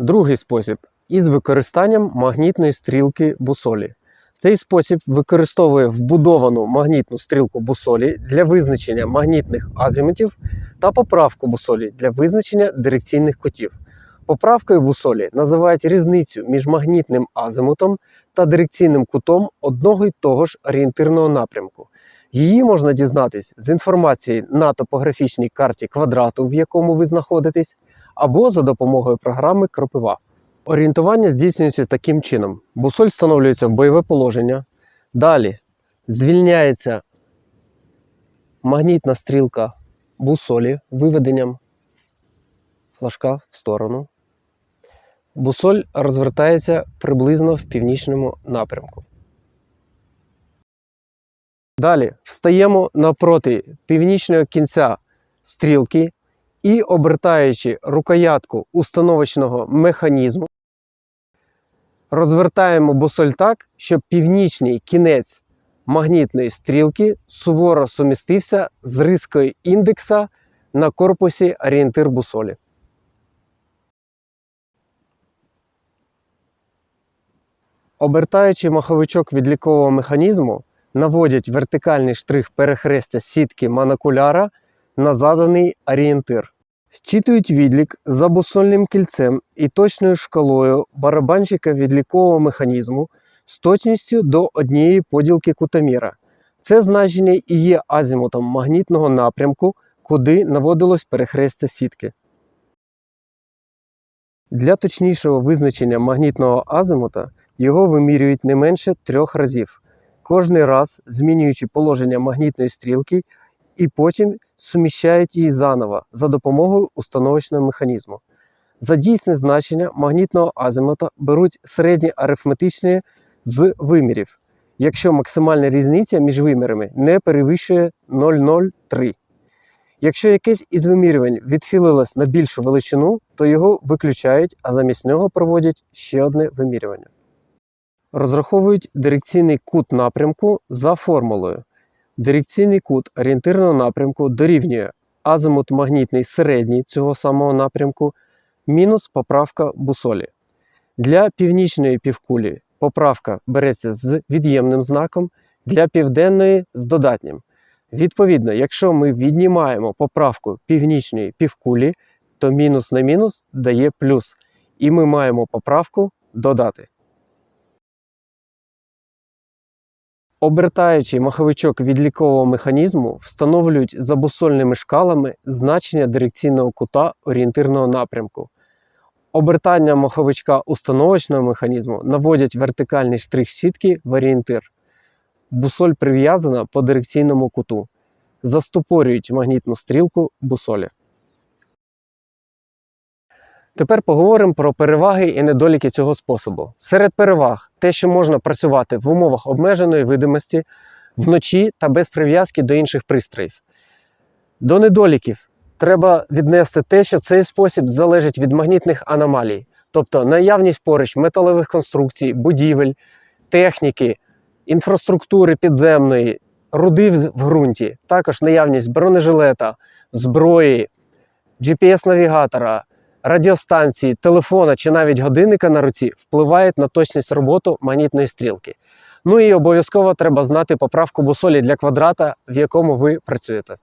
Другий спосіб із використанням магнітної стрілки бусолі. Цей спосіб використовує вбудовану магнітну стрілку бусолі для визначення магнітних азимутів та поправку бусолі для визначення дирекційних кутів. Поправкою бусолі називають різницю між магнітним азимутом та дирекційним кутом одного й того ж орієнтирного напрямку. Її можна дізнатись з інформації на топографічній карті квадрату, в якому ви знаходитесь, або за допомогою програми Кропива. Орієнтування здійснюється таким чином: бусоль встановлюється в бойове положення. Далі звільняється магнітна стрілка бусолі виведенням флажка в сторону. Бусоль розвертається приблизно в північному напрямку. Далі встаємо напроти північного кінця стрілки і, обертаючи рукоятку установочного механізму, розвертаємо бусоль так, щоб північний кінець магнітної стрілки суворо сумістився з рискою індекса на корпусі орієнтир бусолі. Обертаючи маховичок відлікового механізму, наводять вертикальний штрих перехрестя сітки монокуляра на заданий орієнтир. Зчитують відлік за бусольним кільцем і точною шкалою барабанщика відлікового механізму з точністю до однієї поділки кутоміра. Це значення і є азімутом магнітного напрямку, куди наводилось перехрестя сітки. Для точнішого визначення магнітного азимута його вимірюють не менше трьох разів, кожний раз змінюючи положення магнітної стрілки і потім суміщають її заново за допомогою установочного механізму. За дійсне значення магнітного азимута беруть середні арифметичні з вимірів, якщо максимальна різниця між вимірами не перевищує 0,03. Якщо якесь із вимірювань відхилилось на більшу величину, то його виключають, а замість нього проводять ще одне вимірювання. Розраховують дирекційний кут напрямку за формулою. Дирекційний кут орієнтирного напрямку дорівнює азимут магнітний середній цього самого напрямку мінус поправка бусолі. Для північної півкулі поправка береться з від'ємним знаком, для південної з додатнім. Відповідно, якщо ми віднімаємо поправку північної півкулі, то мінус на мінус дає плюс. І ми маємо поправку додати. Обертаючи маховичок відлікового механізму, встановлюють за бусольними шкалами значення дирекційного кута орієнтирного напрямку. Обертання маховичка установочного механізму наводять вертикальний штрих сітки в орієнтир. Бусоль прив'язана по дирекційному куту. Застопорюють магнітну стрілку бусолі. Тепер поговоримо про переваги і недоліки цього способу. Серед переваг те, що можна працювати в умовах обмеженої видимості вночі та без прив'язки до інших пристроїв. До недоліків треба віднести те, що цей спосіб залежить від магнітних аномалій, тобто наявність поруч металевих конструкцій, будівель, техніки, інфраструктури підземної, руди в ґрунті, також наявність бронежилета, зброї, GPS-навігатора радіостанції, телефона чи навіть годинника на руці впливають на точність роботи магнітної стрілки. Ну і обов'язково треба знати поправку бусолі для квадрата, в якому ви працюєте.